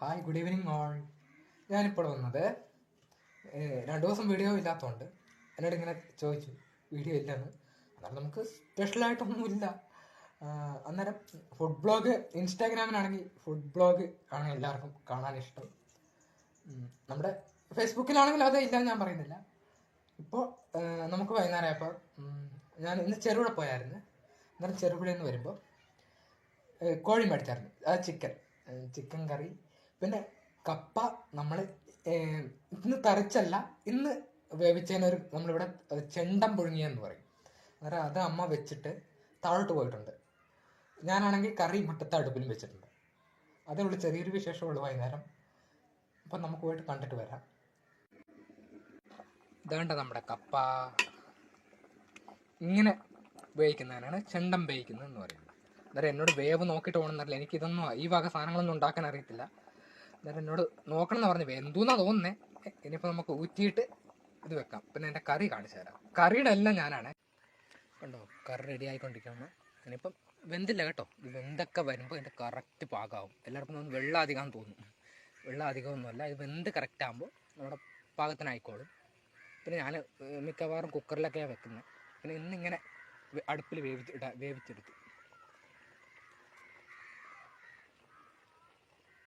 Hi good evening all ഞാനിപ്പോൾ വന്നത് രണ്ട് ദിവസം വീഡിയോ ഇല്ലാത്തതുകൊണ്ട് എന്നോട് ഇങ്ങനെ ചോദിച്ചു വീഡിയോ ഇല്ലെന്ന്? അന്നേരം നമുക്ക് സ്പെഷ്യലായിട്ടൊന്നുമില്ല അന്നേരം ഫുഡ് ബ്ലോഗ് ഇൻസ്റ്റാഗ്രാമിലാണെങ്കിൽ ഫുഡ് ബ്ലോഗ് ആണ് എല്ലാവർക്കും കാണാൻ ഇഷ്ടം. നമ്മുടെ ഫേസ്ബുക്കിലാണെങ്കിൽ അത് ഇല്ല ഞാൻ പറയുന്നില്ല. ഇപ്പോൾ നമുക്ക് വൈകുന്നേരം ഞാൻ ഇന്ന് ചെറുപുഴ പോയായിരുന്നു. അന്നേരം ചെറുപുഴയിൽ നിന്ന് വരുമ്പോൾ കോഴി മേടിച്ചായിരുന്നു. അത് ചിക്കൻ ചിക്കൻ കറി പിന്നെ കപ്പ നമ്മൾ ഇന്ന് തരിച്ചല്ല ഇന്ന് വേവിച്ചതിനൊരു നമ്മളിവിടെ ചെണ്ടം പുഴുങ്ങിയെന്ന് പറയും. അന്നേരം അത് അമ്മ വെച്ചിട്ട് താഴോട്ട് പോയിട്ടുണ്ട്. ഞാനാണെങ്കിൽ കറി മുട്ടത്തെ അടുപ്പിലും വെച്ചിട്ടുണ്ട്. അതേ ഉള്ളൂ ചെറിയൊരു വിശേഷമുള്ളൂ വൈകുന്നേരം. അപ്പം നമുക്ക് പോയിട്ട് കണ്ടിട്ട് വരാം. ഇതാണ്ട നമ്മുടെ കപ്പ. ഇങ്ങനെ വേവിക്കുന്നതിനാണ് ചെണ്ടം വേവിക്കുന്നത് എന്ന് പറയുന്നത്. അന്നേരം എന്നോട് വേവ് നോക്കിയിട്ട് എനിക്ക് ഇതൊന്നും ഈ വക സാധനങ്ങളൊന്നും ഉണ്ടാക്കാൻ അറിയത്തില്ല. അന്നേരം എന്നോട് നോക്കണം എന്ന് പറഞ്ഞു എന്തൂന്നാ തോന്നുന്നേ? ഇനിയിപ്പോൾ നമുക്ക് ഊറ്റിയിട്ട് ഇത് വെക്കാം. പിന്നെ എന്റെ കറി കാണിച്ചു തരാം. കറിയുടെ എല്ലാം ഞാനാണ്. കണ്ടോ? കറി റെഡി ആയിക്കൊണ്ടിരിക്കുകയാണ്. ഇനിയിപ്പം വെന്തില്ല കേട്ടോ. വെന്തൊക്കെ വരുമ്പോൾ ഇതിന്റെ കറക്റ്റ് പാകമാവും എല്ലാവർക്കും തോന്നുന്നു വെള്ളം അധികം തോന്നും വെള്ളം അധികമൊന്നുമല്ല. ഇത് വെന്ത് കറക്റ്റ് ആകുമ്പോൾ നമ്മുടെ പാകത്തിനായിക്കോളും. പിന്നെ ഞാൻ മിക്കവാറും കുക്കറിലൊക്കെയാണ് വെക്കുന്നത് പിന്നെ ഇന്നിങ്ങനെ അടുപ്പിൽ വേവിച്ചിട വേവിച്ചെടുത്തു.